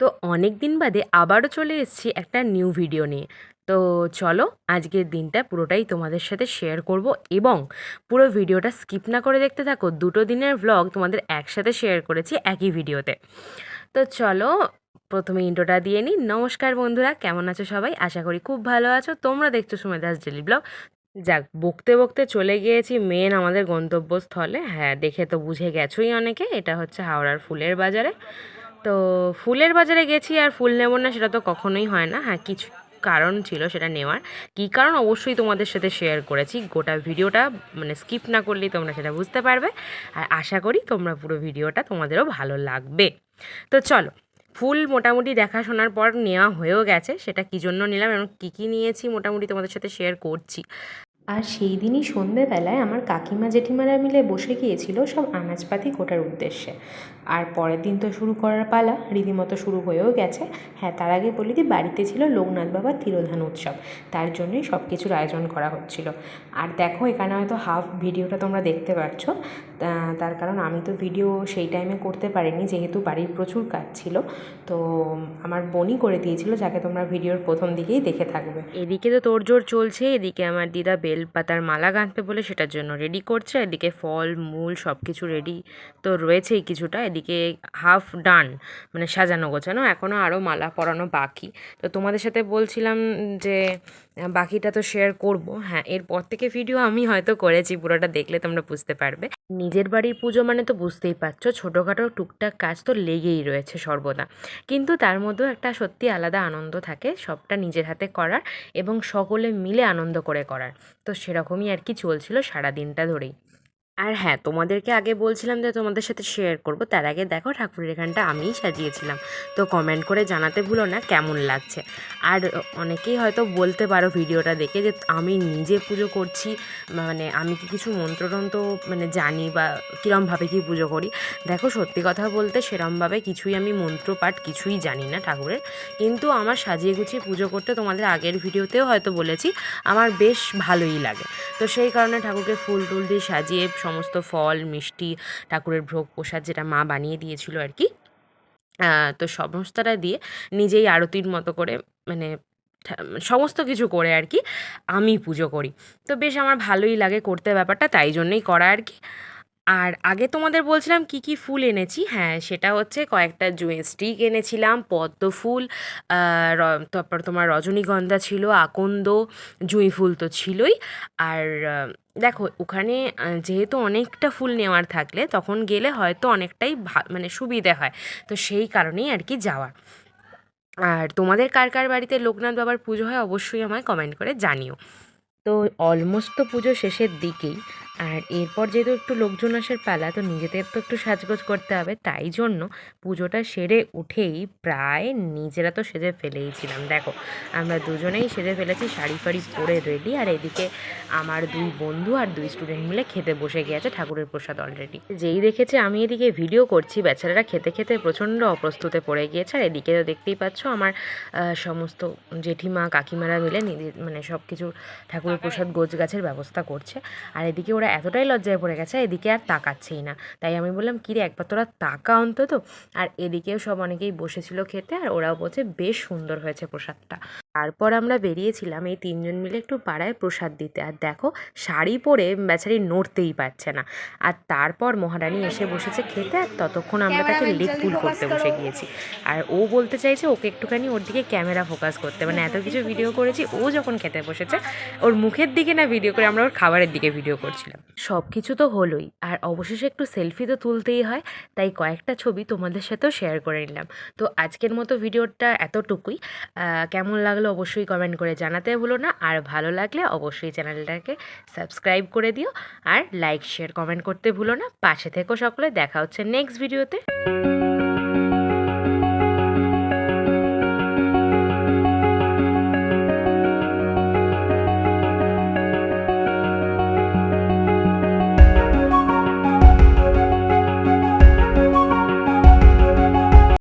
তো অনেক দিন বাদে আবারও চলে এসেছি একটা নিউ ভিডিও নিয়ে। তো চলো আজকের দিনটা পুরোটাই তোমাদের সাথে শেয়ার করব এবং পুরো ভিডিওটা স্কিপ না করে দেখতে থাকো, দুটো দিনের ভ্লগ তোমাদের একসাথে শেয়ার করেছি একই ভিডিওতে। তো চলো প্রথমে ইন্ট্রোটা দিয়ে নিই। নমস্কার বন্ধুরা, কেমন আছো সবাই? আশা করি খুব ভালো আছো। তোমরা দেখছ সুমেদাস ডেলি ব্লগ যাক, বকতে বকতে চলে গিয়েছি মেন আমাদের গন্তব্যস্থলে। হ্যাঁ দেখে তো বুঝে গেছোই অনেকে। এটা হচ্ছে হাওড়ার ফুলের বাজারে। তো ফুলের বাজারে গেছি আর ফুল নেব না সেটা তো কখনোই হয় না। হ্যাঁ কিছু কারণ ছিল সেটা নেওয়ার। কী কারণ? অবশ্যই তোমাদের সাথে শেয়ার করেছি। গোটা ভিডিওটা মানে স্কিপ না করলেই তোমরা সেটা বুঝতে পারবে। আর আশা করি তোমরা পুরো ভিডিওটা তোমাদেরও ভালো লাগবে। তো চলো, ফুল মোটামুটি দেখাশোনার পর নেওয়া হয়েও গেছে। সেটা কী জন্য নিলাম এবং কী কী নিয়েছি মোটামুটি তোমাদের সাথে শেয়ার করছি। আর সেই দিনই সন্ধেবেলায় আমার কাকিমা জেঠিমারা মিলে বসে গিয়েছিল সব আনাজপাতি কোটার উদ্দেশ্যে। আর পরের দিন তো শুরু করার পালা, রীতিমতো শুরু হয়েও গেছে। হ্যাঁ তার আগে বলি দিই, বাড়িতে ছিল লোকনাথ বাবার তিরোধান উৎসব। তার জন্যই সব কিছুর আয়োজন করা হচ্ছিল। আর দেখো, এখানে হয়তো হাফ ভিডিওটা তোমরা দেখতে পাচ্ছ। তার কারণ আমি তো ভিডিও সেই টাইমে করতে পারিনি, যেহেতু বাড়ির প্রচুর কাজ ছিল। তো আমার বোনই করে দিয়েছিল, যাকে তোমরা ভিডিওর প্রথম দিকেই দেখে থাকবে। এদিকে তো তোর তোড়জোড় চলছে, এদিকে আমার দিদা বেলপাতার মালা গাঁথবে বলে সেটার জন্য রেডি করছে। এদিকে ফল, মূল সব কিছু রেডি তো রয়েছেই কিছুটা। এদিকে হাফ ডান মানে সাজানো গোছানো। এখনও আরও মালা পরানো বাকি। তো তোমাদের সাথে বলছিলাম যে, বাকিটা তো শেয়ার করব। হ্যাঁ এরপর থেকে ভিডিও আমি হয়তো করেছি, পুরোটা দেখলে তোমরা বুঝতে পারবে। নিজের বাড়ির পুজো মানে তো বুঝতেই পারছ, ছোটোখাটো টুকটাক কাজ তো লেগেই রয়েছে সর্বদা। কিন্তু তার মধ্যেও একটা সত্যি আলাদা আনন্দ থাকে, সবটা নিজের হাতে করার এবং সকলে মিলে আনন্দ করে করার। তো সেরকমই আর কি চলছিল সারা দিনটা ধরেই। আর হ্যাঁ তোমাদেরকে আগে বলছিলাম যে তোমাদের সাথে শেয়ার করব। তার আগে দেখো ঠাকুরের এখানটা আমিই সাজিয়েছিলাম। তো কমেন্ট করে জানাতে ভুলো না কেমন লাগছে। আর অনেকেই হয়তো বলতে পারো ভিডিওটা দেখে যে আমি নিজে পুজো করছি মানে আমি কি কিছু মন্ত্রতন্ত্র মানে জানি বা কীরমভাবে কি পুজো করি। দেখো সত্যি কথা বলতে সেরমভাবে কিছুই আমি মন্ত্রপাঠ কিছুই জানি না ঠাকুরের। কিন্তু আমার সাজিয়ে গুছিয়ে পুজো করতে তোমাদের আগের ভিডিওতেও হয়তো বলেছি, আমার বেশ ভালোই লাগে। তো সেই কারণে ঠাকুরকে ফুল টুল দিয়ে সাজিয়ে সমস্ত ফল, মিষ্টি, ঠাকুরের ভোগ প্রসাদ যেটা মা বানিয়ে দিয়েছিল আর কি তো সমস্তটা দিয়ে নিজেই আরতির মতো করে মানে সমস্ত কিছু করে আর কি আমি পুজো করি। তো বেশ আমার ভালোই লাগে করতে ব্যাপারটা, তাই জন্যই করা আর কি। আর আগে তোমাদের বলছিলাম কি কি ফুল এনেছি? হ্যাঁ সেটা হচ্ছে কয়েকটা জুঁই স্টিক এনেছিলাম, পদ্ম ফুল তারপর তোমার রজনীগন্ধা ছিল, আকন্দ, জুঁই ফুল তো ছিলই। আর দেখো, ওখানে যেহেতু অনেকটা ফুল নেওয়ার থাকলে তখন গেলে হয়তো অনেকটাই মানে সুবিধে হয়। তো সেই কারণেই আর কি যাওয়া। আর তোমাদের কার কার বাড়িতে লোকনাথ বাবার পুজো হয় অবশ্যই আমায় কমেন্ট করে জানিও। তো অলমোস্ট তো পুজো শেষের দিকেই। আর এরপর যেহেতু একটু লোকজন আসার পালা, তো নিজেদের তো একটু সাজগোজ করতে হবে। তাই জন্য পুজোটা সেরে উঠেই প্রায় নিজেরা তো সেজে ফেলেইছিলাম। দেখো, আমরা দুজনেই সেজে ফেলেছি, শাড়ি ফাড়ি পরে রেডি আর এদিকে আমার দুই বন্ধু আর দুই স্টুডেন্ট মিলে খেতে বসে গিয়েছে ঠাকুরের প্রসাদ অলরেডি যেই দেখেছে, আমি এদিকে ভিডিও করছি, বেচারারা খেতে খেতে প্রচণ্ড অপ্রস্তুতে পড়ে গিয়েছে। আর এদিকে তো দেখতেই পাচ্ছ, আমার সমস্ত জেঠিমা, কাকিমারা মিলে নিজে মানে সব কিছু ঠাকুরের প্রসাদ গোছ গাছের ব্যবস্থা করছে। আর এদিকে ওরা এতটাই লজ্জায় পড়ে গেছে, এদিকে আর তাকাচ্ছেই না। তাই আমি বললাম, কিরে, একবার তোরা তাকা অন্তত। আর এদিকেও সব অনেকেই বসেছিল খেতে, আর ওরাও বলছে, বেশ সুন্দর হয়েছে প্রসাদটা। তারপর আমরা বেরিয়েছিলাম এই তিনজন মিলে একটু পাড়ায় প্রসাদ দিতে। আর দেখো শাড়ি পরে বেচারি নড়তেই পারছে না। আর তারপর মহারানী এসে বসেছে খেতে আর ততক্ষণ আমরা তাকে লেগ পুল করতে বসে গিয়েছি। আর ও বলতে চাইছে ওকে একটুখানি ওর দিকে ক্যামেরা ফোকাস করতে। মানে এত কিছু ভিডিও করেছি ও যখন খেতে বসেছে ওর মুখের দিকে না ভিডিও করে আমরা ওর খাবারের দিকে ভিডিও করছিলাম। সব কিছু তো হলোই আর অবশেষে একটু সেলফি তো তুলতেই হয়। তাই কয়েকটা ছবি তোমাদের সাথেও শেয়ার করে নিলাম। তো আজকের মতো ভিডিওটা এতটুকুই। কেমন কেমন লাগল অবশ্যই কমেন্ট করে জানাতে ভুলো না। আর ভালো লাগলে অবশ্যই চ্যানেলটাকে সাবস্ক্রাইব করে দিও। আর লাইক শেয়ার কমেন্ট করতে ভুলো না। পাশে থেকেও সকলে। দেখা হচ্ছে নেক্সট ভিডিওতে